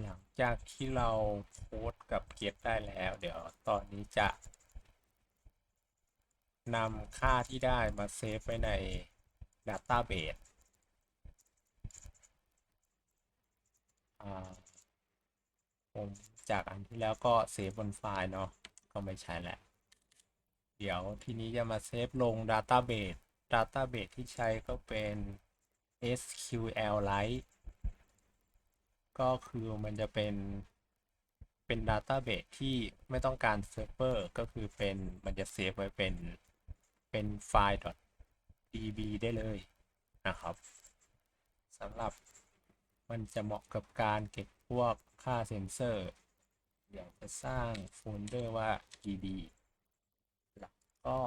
หลังจากที่เราโค้ดกับเก็ตได้แล้ว เดี๋ยวตอนนี้จะนำค่าที่ได้มาเซฟไว้ใน Database ผมจากอันที่แล้วก็เซฟบนไฟล์เนาะก็ไม่ใช่แหละ เดี๋ยวทีนี้จะมาเซฟลง Database Database ที่ใช้ก็เป็น SQLite ก็คือมันจะเป็นเป็น Database ที่ไม่ต้องการเซิร์ฟเวอร์ก็คือเป็นมันจะเซฟไว้เป็นเป็นไฟล์ .db ได้เลยนะครับสำหรับมันจะเหมาะกับการเก็บพวกค่าเซนเซอร์เดี๋ยวจะสร้างโฟลเดอร์ว่า db แล้วก็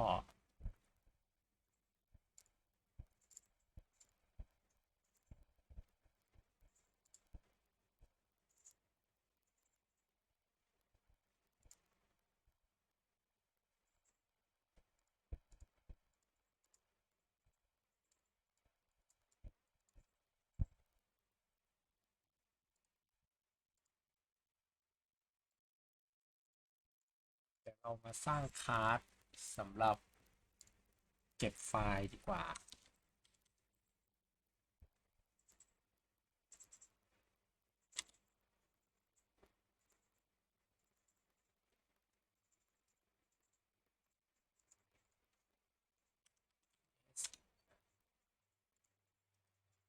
เรามาสร้างคลาสสำหรับเก็บไฟล์ดีกว่า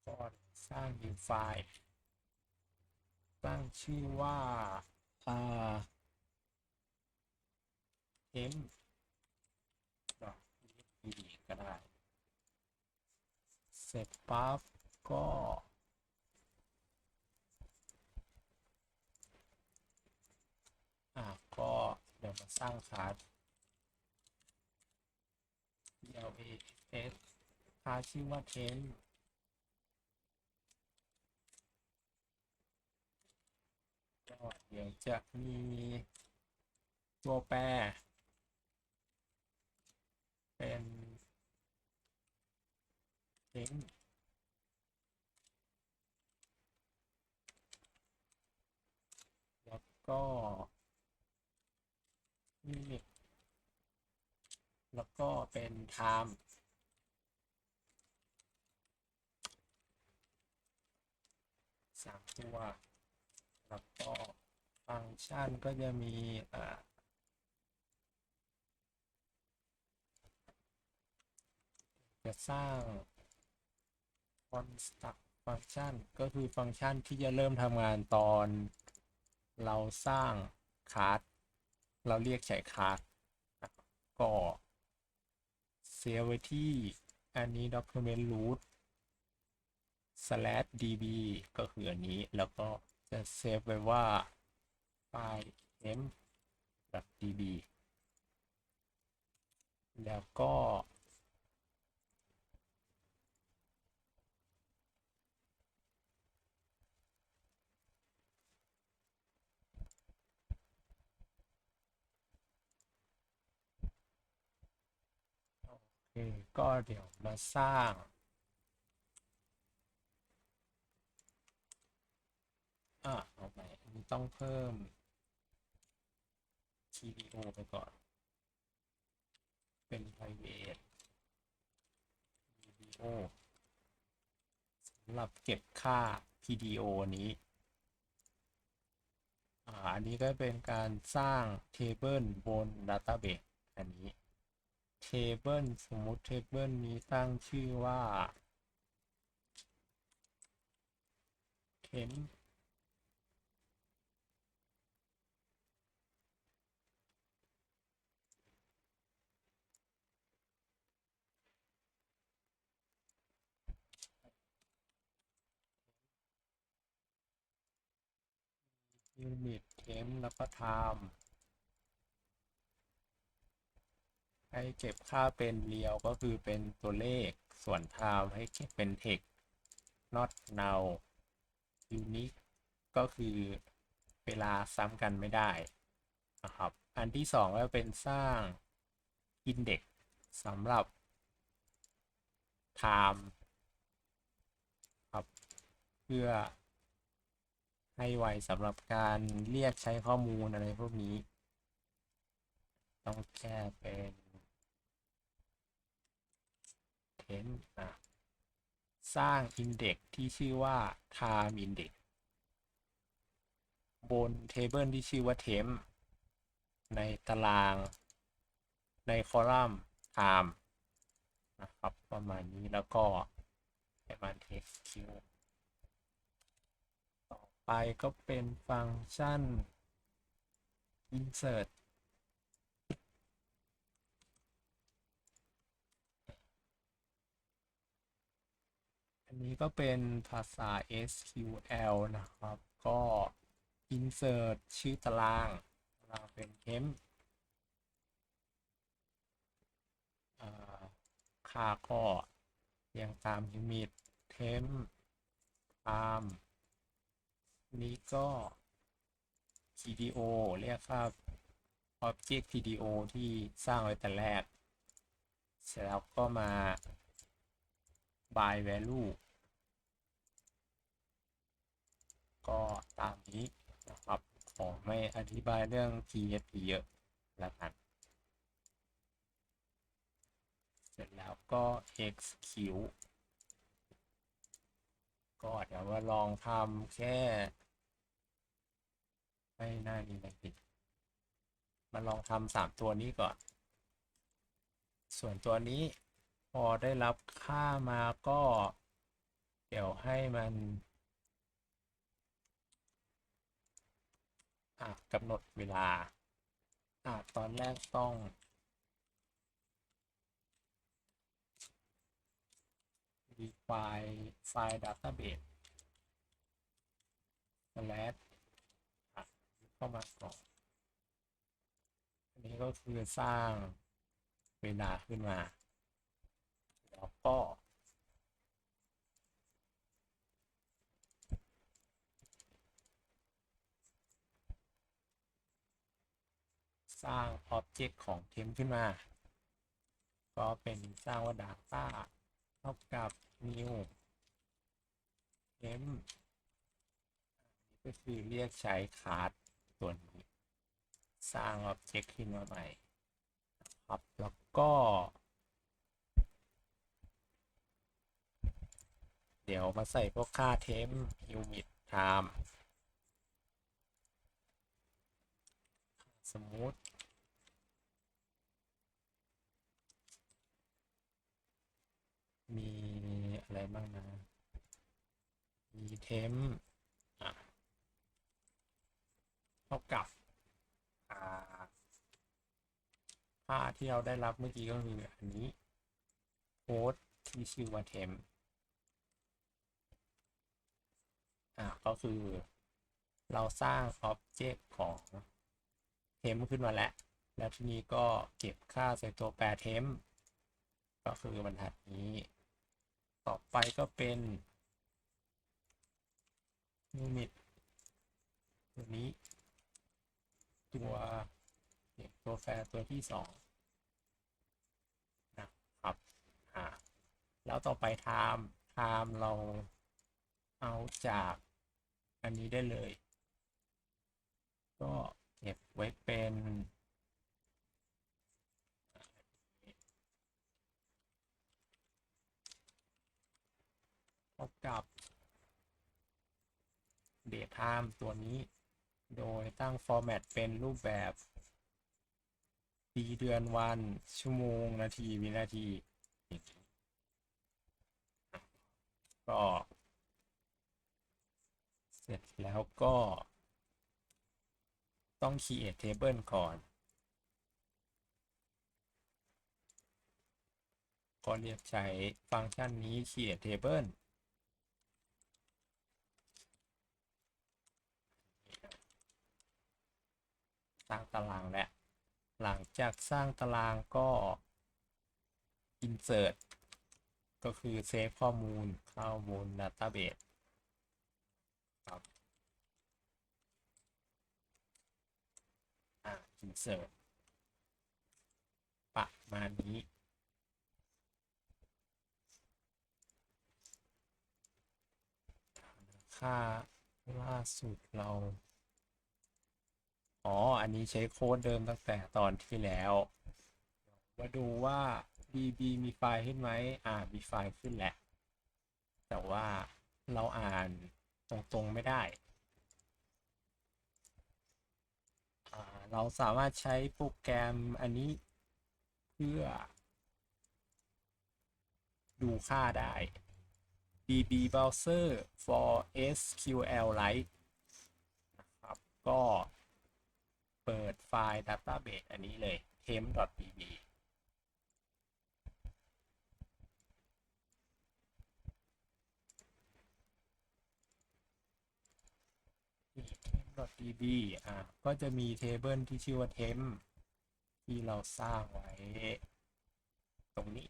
ก่อนสร้าง new ไฟล์ตั้งชื่อว่า อ่า m ดอกดีก็ได้ เสร็จปั๊บก็อะก็เดี๋ยวมาสร้างคลาส LAS คลาสชื่อว่า temp ก็เดี๋ยวจะมีตัวแปร เป็นเทงแล้วก็มีแล้วก็เป็น time สามตัว แล้วก็ฟังก์ชันก็จะมีอ่า จะสร้าง construct function ก็คือฟังก์ชันที่จะเริ่มทำงานตอน เราสร้างคลาสเราเรียกใช้คลาสก็เซฟไว้ที่อันนี้ document root slash db ก็คืออันนี้แล้วก็จะเซฟไว้ว่าไฟล์ m db แล้วก็ ก็เดี๋ยวมาสร้าง อะเอาไปนี้ต้องเพิ่ม TDO ไปก่อน เป็น private video สำหรับเก็บค่า PDO นี้ อ่า อันนี้ก็เป็นการสร้าง table บน database อันนี้ เทเบิลสมมติเทเบิลนี้ตั้งชื่อว่าเข็มยูนิตเทมแล้วก็ไทม์ ให้เก็บค่าเป็นเรียวก็คือเป็นตัวเลขส่วน time ให้เก็บเป็น text not now unique ก็คือเวลาซ้ำกันไม่ได้นะครับ อันที่สองก็เป็นสร้าง index สำหรับ time ครับเพื่อให้ไวสำหรับการเรียกใช้ข้อมูลอะไรพวกนี้ ต้องแค่เป็น เทนอะสร้าง Index ที่ชื่อว่า Time Index บนเทเบิลที่ชื่อว่า Temp ในตารางในคอลัมน์ Time นะครับ ประมาณนี้แล้วก็ให้มัน execute ต่อไปก็เป็นฟังก์ชัน insert นี้ก็เป็นภาษา SQL นะครับ ก็ insert ชื่อตารางตารางเป็น temp อ่าค่าก็เรียงตาม unit temp time นี้ก็ TDO เรียกค่า object TDO ที่สร้างไว้แต่แรก เสร็จแล้วก็มา by value ก็ตามนี้นะครับขอไม่อธิบายเรื่อง PHP เยอะแล้วกัน เสร็จแล้วก็ execute ก็เดี๋ยวมาลองทำแค่ ไม่น่ามีอะไรผิดมาลองทำสามตัวนี้ก่อน ส่วนตัวนี้พอได้รับค่ามาก็ เดี๋ยวให้มัน อะกำหนดเวลาอะตอนแรกต้องมีไฟล์ไฟล์ database slash อะเข้ามาก่อนอันนี้ก็คือสร้างเวลาขึ้นมา แล้วก็ สร้าง Object ของ Temp ขึ้นมา ก็เป็นสร้างว่า Data เท่ากับ New Temp นี่ก็คือเรียกใช้คลาสตัวนี้สร้าง Object ขึ้นมาใหม่ครับแล้วก็ เดี๋ยวมาใส่พวกค่า temp unit time สมมุติมี มีอะไรบ้างนะ มี temp อะเท่ากับอ่าค่าที่เราได้รับเมื่อกี้ก็คืออันนี้โค้ดที่ชื่อว่า temp อ่าก็คือเราสร้าง Object ของ temp ขึ้นมาแล้ว แล้วทีนี้ก็เก็บค่าใส่ตัวแปร temp ก็คือบรรทัดนี้ ต่อไปก็เป็น unit ตัวนี้ ตัวตัวแฟร์ตัวที่สองนะครับอ่าแล้วต่อไป time time เราเอาจากอันนี้ได้เลย ก็เก็บไว้เป็น เท่ากับ date time ตัวนี้ โดยตั้ง format เป็นรูปแบบปีเดือนวัน ชั่วโมง นาที วินาที ก็ เสร็จแล้วก็ต้อง create table ก่อน ก็เรียกใช้ฟังก์ชันนี้ create table สร้างตารางและหลังจากสร้างตารางก็ insert ก็คือเซฟข้อมูลเข้าบน database ครับ อ่า insert ประมาณนี้ค่าล่าสุดเรา อ๋อ อันนี้ใช้โค้ดเดิมตั้งแต่ตอนที่แล้ว มาดูว่า bb มีไฟล์ขึ้นไหมอ่า มีไฟล์ขึ้นแหละ แต่ว่าเราอ่านตรงๆไม่ได้อ่าเราสามารถใช้โปรแกรมอันนี้เพื่อ ดูค่าได้ bb browser for sqlite นะครับ ก็ เปิดไฟล์ database อันนี้เลย temp.bb นี่ temp.db อะก็จะมีเทเบิลที่ชื่อว่า temp ที่เราสร้างไว้ ตรงนี้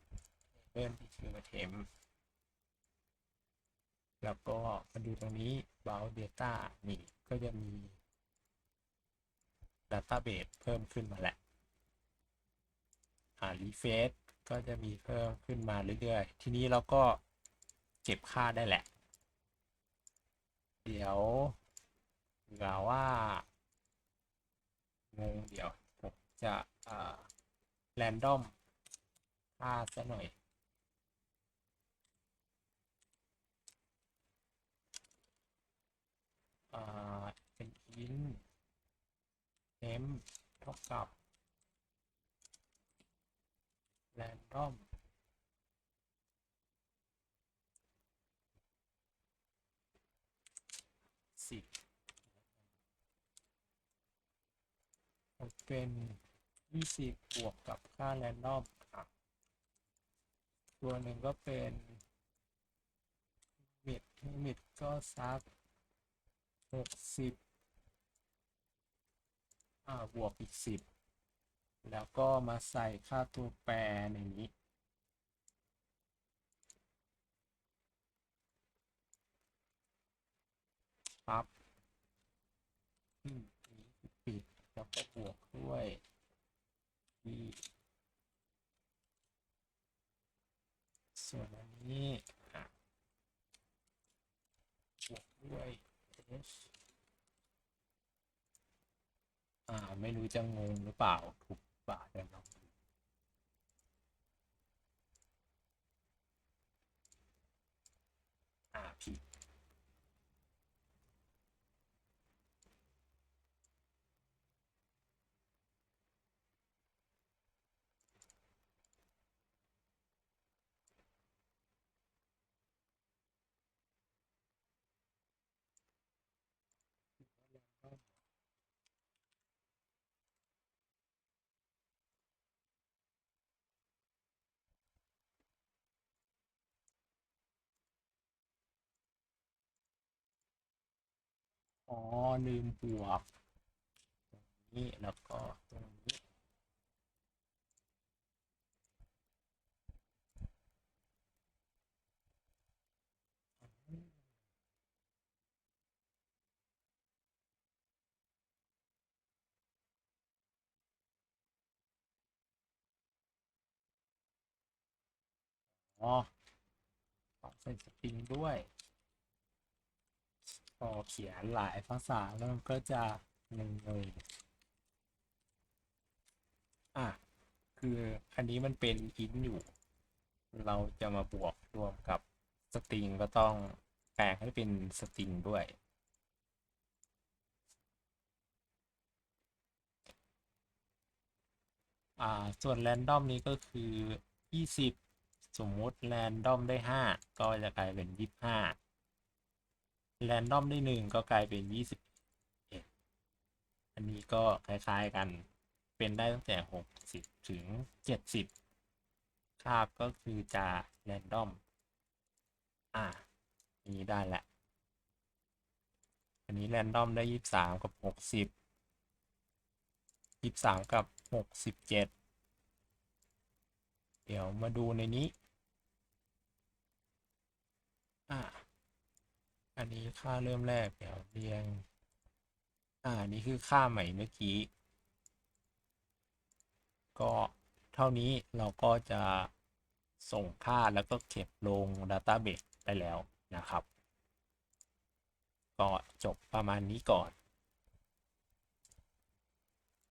เทเบิลที่ชื่อว่า temp แล้วก็มาดูตรงนี้ bound data นี่ก็จะมี database เพิ่มขึ้นมาแหละอ่า refresh ก็จะมีเพิ่มขึ้นมาเรื่อยๆ ทีนี้เราก็เก็บค่าได้แหละ เดี๋ยวเผื่อว่างงเดี๋ยวผมจะอ่า random ค่าซะหน่อยอ่าเป็น int m เท่ากับ random สิบเป็นยี่สิบบวกกับค่า random อะตัวหนึ่งก็เป็น mid mid ก็ซักหกสิบ บวกอีกสิบแล้วก็มาใส่ค่าตัวแปรในนี้ปั๊บอืมนี้ปิด แล้วก็บวกด้วยที่ส่วนอันนี้อะบวกด้วย h อ่า ไม่รู้จะงงหรือเปล่าถูกปะเดี๋ยวลองดูอ่าผิด อ๋อลืมบวกตรงนี้แล้วก็ตรงนี้อ๋อต้องใส่สปริงด้วย พอเขียนหลายภาษาแล้วมันก็จะงงงอะ คืออันนี้มันเป็นอินอยู่ เราจะมาบวกรวมกับสตริงก็ต้องแปลงให้เป็นสตริงด้วย อ่า ส่วนแรนดอมนี้ก็คือ 20 สมมุติแรนดอมได้ 5 ก็จะกลายเป็น 25 แรนดอมได้หนึ่งก็กลายเป็นยี่สิบเอ็ดอันนี้ก็คล้ายๆกันเป็นได้ตั้งแต่หกสิบถึงเจ็ดสิบคาบก็คือจะแรนดอม อ่าอันนี้ได้แหละ อันนี้แรนดอมได้ยี่สามกับหกสิบยี่สามกับหกสิบเจ็ดเดี๋ยวมาดูในนี้ อ่า อันนี้ค่าเริ่มแรกเดี๋ยวเรียง อ่านี่คือค่าใหม่เมื่อกี้ ก็เท่านี้เราก็จะส่งค่าแล้วก็เก็บลง Database ได้แล้วนะครับ ก็จบประมาณนี้ก่อน